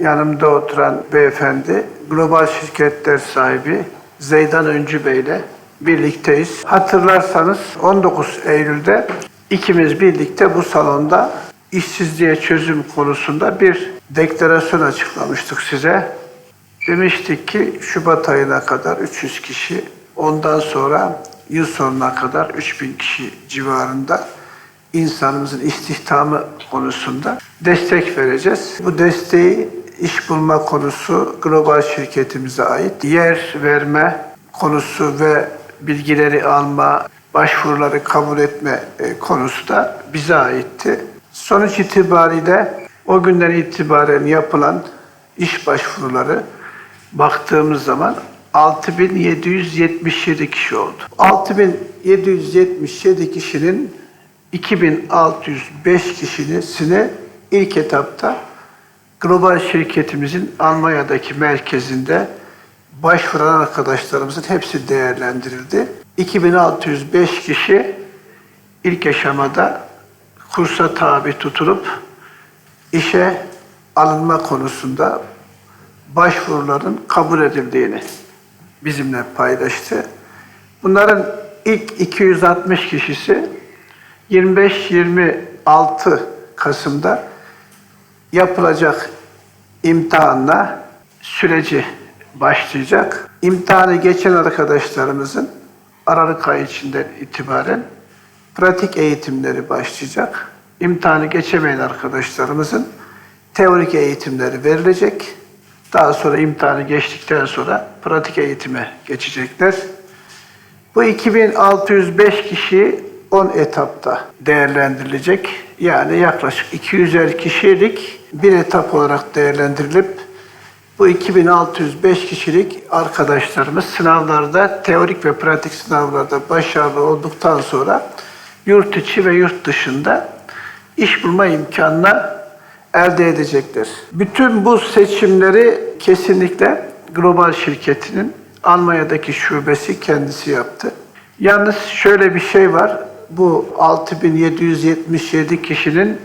yanımda oturan beyefendi global şirketler sahibi Zeydan Öncü Bey ile birlikteyiz. Hatırlarsanız 19 Eylül'de ikimiz birlikte bu salonda işsizliğe çözüm konusunda bir deklarasyon açıklamıştık size. Demiştik ki Şubat ayına kadar 300 kişi, ondan sonra yıl sonuna kadar 3000 kişi civarında insanımızın istihdamı konusunda destek vereceğiz. Bu desteği iş bulma konusu global şirketimize ait. Yer verme konusu ve bilgileri alma, başvuruları kabul etme e, konusu da bize aitti. Sonuç itibariyle o günden itibaren yapılan iş başvuruları baktığımız zaman 6777 kişi oldu. 6777 kişinin 2605 kişisini ilk etapta global şirketimizin Almanya'daki merkezinde başvuran arkadaşlarımızın hepsi değerlendirildi. 2605 kişi ilk aşamada kursa tabi tutulup işe alınma konusunda başvuruların kabul edildiğini bizimle paylaştı. Bunların ilk 260 kişisi 25-26 Kasım'da yapılacak imtihanla süreci başlayacak. İmtihanı geçen arkadaşlarımızın Aralık ayı içinden itibaren pratik eğitimleri başlayacak. İmtihanı geçemeyen arkadaşlarımızın teorik eğitimleri verilecek. Daha sonra imtihanı geçtikten sonra pratik eğitime geçecekler. Bu 2605 kişi 10 etapta değerlendirilecek. Yani yaklaşık 250 kişilik bir etap olarak değerlendirilip bu 2605 kişilik arkadaşlarımız sınavlarda, teorik ve pratik sınavlarda başarılı olduktan sonra yurt içi ve yurt dışında iş bulma imkanına elde edecekler. Bütün bu seçimleri kesinlikle global şirketinin Almanya'daki şubesi kendisi yaptı. Yalnız şöyle bir şey var. Bu 6777 kişinin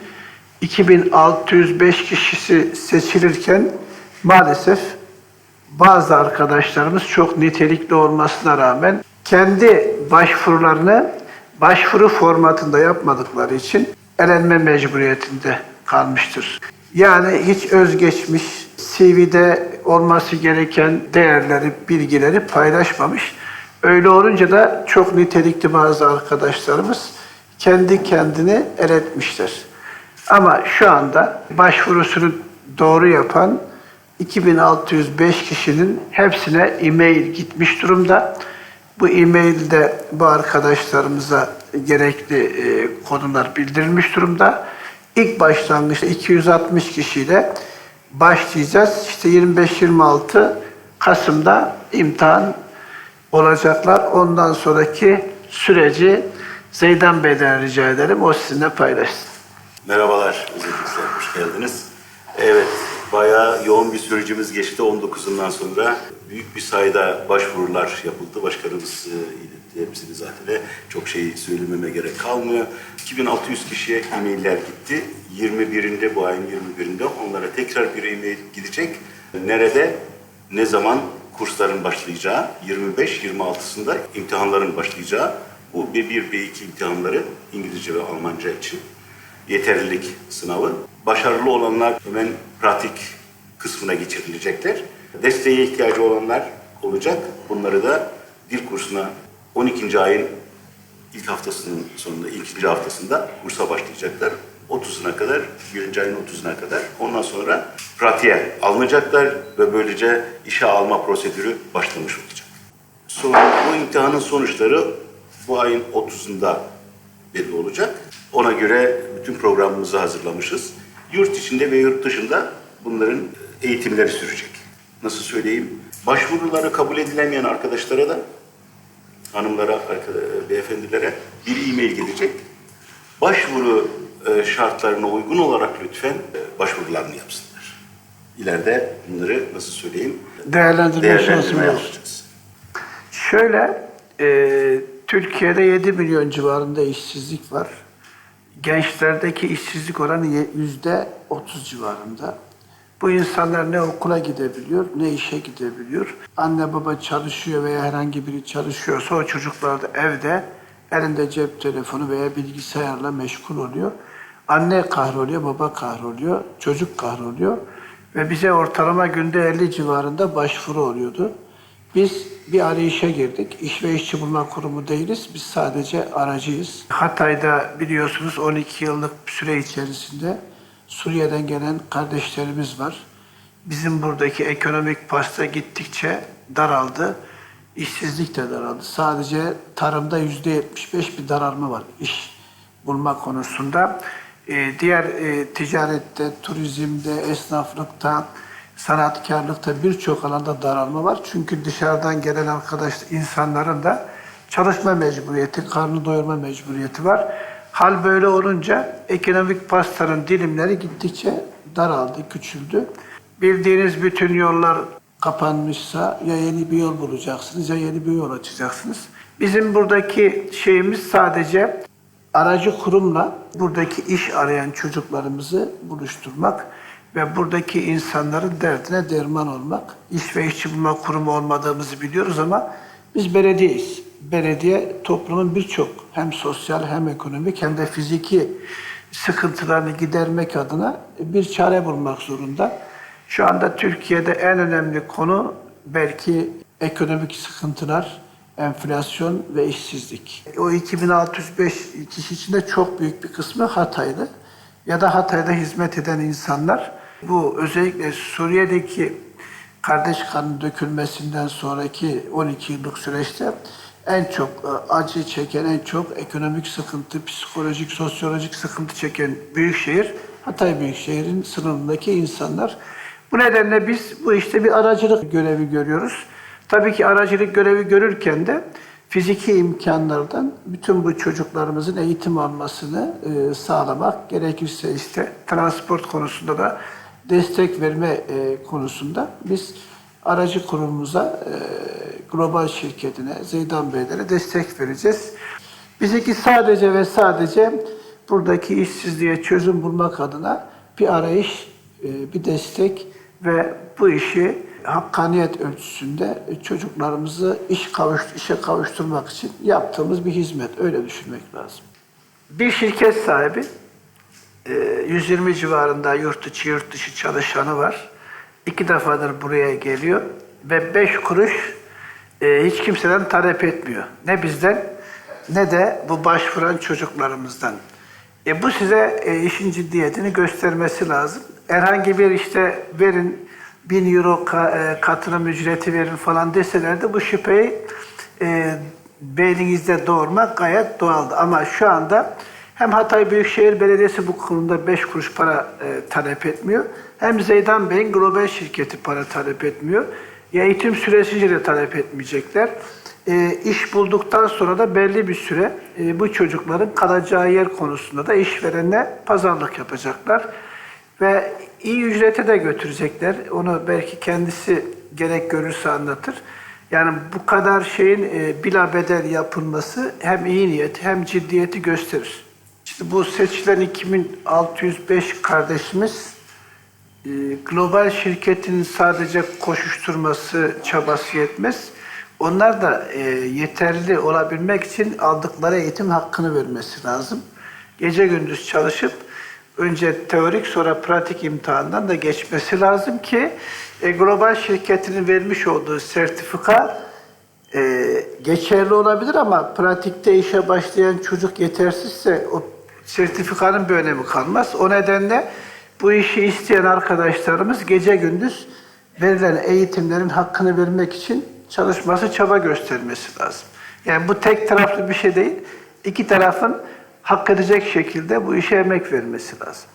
2605 kişisi seçilirken maalesef bazı arkadaşlarımız çok nitelikli olmasına rağmen kendi başvurularını başvuru formatında yapmadıkları için elenme mecburiyetinde kalmıştır. Yani hiç özgeçmiş, CV'de olması gereken değerleri, bilgileri paylaşmamış. Öyle olunca da çok nitelikli bazı arkadaşlarımız kendi kendini eletmişler. Ama şu anda başvurusunu doğru yapan 2605 kişinin hepsine e-mail gitmiş durumda. Bu e-mailde bu arkadaşlarımıza gerekli e, konular bildirilmiş durumda. İlk başlangıçta 260 kişiyle başlayacağız. İşte 25-26 Kasım'da imtihan olacaklar. Ondan sonraki süreci Zeydan Bey'den rica ederim. O sizinle paylaşsın. Merhabalar özellikle hoş geldiniz. Evet, bayağı yoğun bir sürecimiz geçti 19'undan sonra. Büyük bir sayıda başvurular yapıldı. Başkanımız hepsini zaten. Çok şey söylememe gerek kalmıyor. 2600 kişiye e-mailler gitti. 21'inde bu ayın 21'inde onlara tekrar bir e-mail gidecek. Nerede, ne zaman kursların başlayacağı, 25-26'sında imtihanların başlayacağı, bu B1, B2 imtihanları İngilizce ve Almanca için yeterlilik sınavı. Başarılı olanlar hemen pratik kısmına geçirilecekler. Desteğe ihtiyacı olanlar olacak. Bunları da dil kursuna 12. ayın ilk haftasının sonunda, ilk bir haftasında kursa başlayacaklar. 30'una kadar, birinci ayın 30'una kadar. Ondan sonra pratiğe alınacaklar ve böylece işe alma prosedürü başlamış olacak. Sonra bu imtihanın sonuçları bu ayın 30'unda belli olacak. Ona göre bütün programımızı hazırlamışız. Yurt içinde ve yurt dışında bunların eğitimleri sürecek. Nasıl söyleyeyim? Başvuruları kabul edilemeyen arkadaşlara da hanımlara, beyefendilere bir e-mail gelecek. Başvuru e, şartlarına uygun olarak lütfen e, başvurularını yapsınlar. İleride bunları nasıl söyleyeyim? Değerlendirme Değerlendirme yapacağız. Şöyle, e, Türkiye'de 7 milyon civarında işsizlik var. Gençlerdeki işsizlik oranı yüzde 30 civarında. Bu insanlar ne okula gidebiliyor, ne işe gidebiliyor. Anne baba çalışıyor veya herhangi biri çalışıyorsa o çocuklar da evde elinde cep telefonu veya bilgisayarla meşgul oluyor. Anne kahroluyor, baba kahroluyor, çocuk kahroluyor. Ve bize ortalama günde 50 civarında başvuru oluyordu. Biz bir arayışa girdik. İş ve İşçi Bulma Kurumu değiliz. Biz sadece aracıyız. Hatay'da biliyorsunuz 12 yıllık süre içerisinde Suriye'den gelen kardeşlerimiz var. Bizim buradaki ekonomik pasta gittikçe daraldı. İşsizlik de daraldı. Sadece tarımda yüzde 75 bir daralma var iş bulma konusunda. Ee, diğer e, ticarette, turizmde, esnaflıkta, sanatkarlıkta birçok alanda daralma var. Çünkü dışarıdan gelen arkadaş insanların da çalışma mecburiyeti, karnı doyurma mecburiyeti var. Hal böyle olunca ekonomik pastanın dilimleri gittikçe daraldı, küçüldü. Bildiğiniz bütün yollar kapanmışsa ya yeni bir yol bulacaksınız ya yeni bir yol açacaksınız. Bizim buradaki şeyimiz sadece aracı kurumla buradaki iş arayan çocuklarımızı buluşturmak ve buradaki insanların derdine derman olmak. İş ve işçi bulma kurumu olmadığımızı biliyoruz ama biz belediyeyiz. Belediye toplumun birçok hem sosyal hem ekonomik hem de fiziki sıkıntılarını gidermek adına bir çare bulmak zorunda. Şu anda Türkiye'de en önemli konu belki ekonomik sıkıntılar, enflasyon ve işsizlik. O 2605 kişi içinde çok büyük bir kısmı Hataylı ya da Hatay'da hizmet eden insanlar. Bu özellikle Suriye'deki kardeş kanın dökülmesinden sonraki 12 yıllık süreçte en çok e, acı çeken, en çok ekonomik sıkıntı, psikolojik, sosyolojik sıkıntı çeken büyük şehir Hatay Büyükşehir'in sınırındaki insanlar. Bu nedenle biz bu işte bir aracılık görevi görüyoruz. Tabii ki aracılık görevi görürken de fiziki imkanlardan bütün bu çocuklarımızın eğitim almasını e, sağlamak, gerekirse işte transport konusunda da destek verme e, konusunda biz aracı kurumumuza, e, global şirketine, Zeydan Beylere destek vereceğiz. Bizimki sadece ve sadece buradaki işsizliğe çözüm bulmak adına bir arayış, bir destek ve bu işi hakkaniyet ölçüsünde çocuklarımızı iş kavuş, işe kavuşturmak için yaptığımız bir hizmet. Öyle düşünmek lazım. Bir şirket sahibi e, 120 civarında yurt içi yurt dışı çalışanı var. İki defadır buraya geliyor ve beş kuruş e, hiç kimseden talep etmiyor. Ne bizden ne de bu başvuran çocuklarımızdan. E, bu size e, işin ciddiyetini göstermesi lazım. Herhangi bir işte verin bin euro ka, e, katılım ücreti verin falan deseler de bu şüpheyi e, beyninizde doğurmak gayet doğaldı. Ama şu anda hem Hatay Büyükşehir Belediyesi bu konuda 5 kuruş para e, talep etmiyor. Hem Zeydan Bey'in global şirketi para talep etmiyor. Ya eğitim süresince de talep etmeyecekler. E, iş bulduktan sonra da belli bir süre e, bu çocukların kalacağı yer konusunda da işverenle pazarlık yapacaklar. Ve iyi ücrete de götürecekler. Onu belki kendisi gerek görürse anlatır. Yani bu kadar şeyin e, bilabedel yapılması hem iyi niyeti hem ciddiyeti gösterir. İşte bu seçilen 2605 kardeşimiz e, global şirketin sadece koşuşturması çabası yetmez. Onlar da e, yeterli olabilmek için aldıkları eğitim hakkını vermesi lazım. Gece gündüz çalışıp önce teorik sonra pratik imtihandan da geçmesi lazım ki e, global şirketinin vermiş olduğu sertifika e, geçerli olabilir ama pratikte işe başlayan çocuk yetersizse o sertifikanın bir önemi kalmaz. O nedenle bu işi isteyen arkadaşlarımız gece gündüz verilen eğitimlerin hakkını vermek için çalışması, çaba göstermesi lazım. Yani bu tek taraflı bir şey değil. İki tarafın hak edecek şekilde bu işe emek vermesi lazım.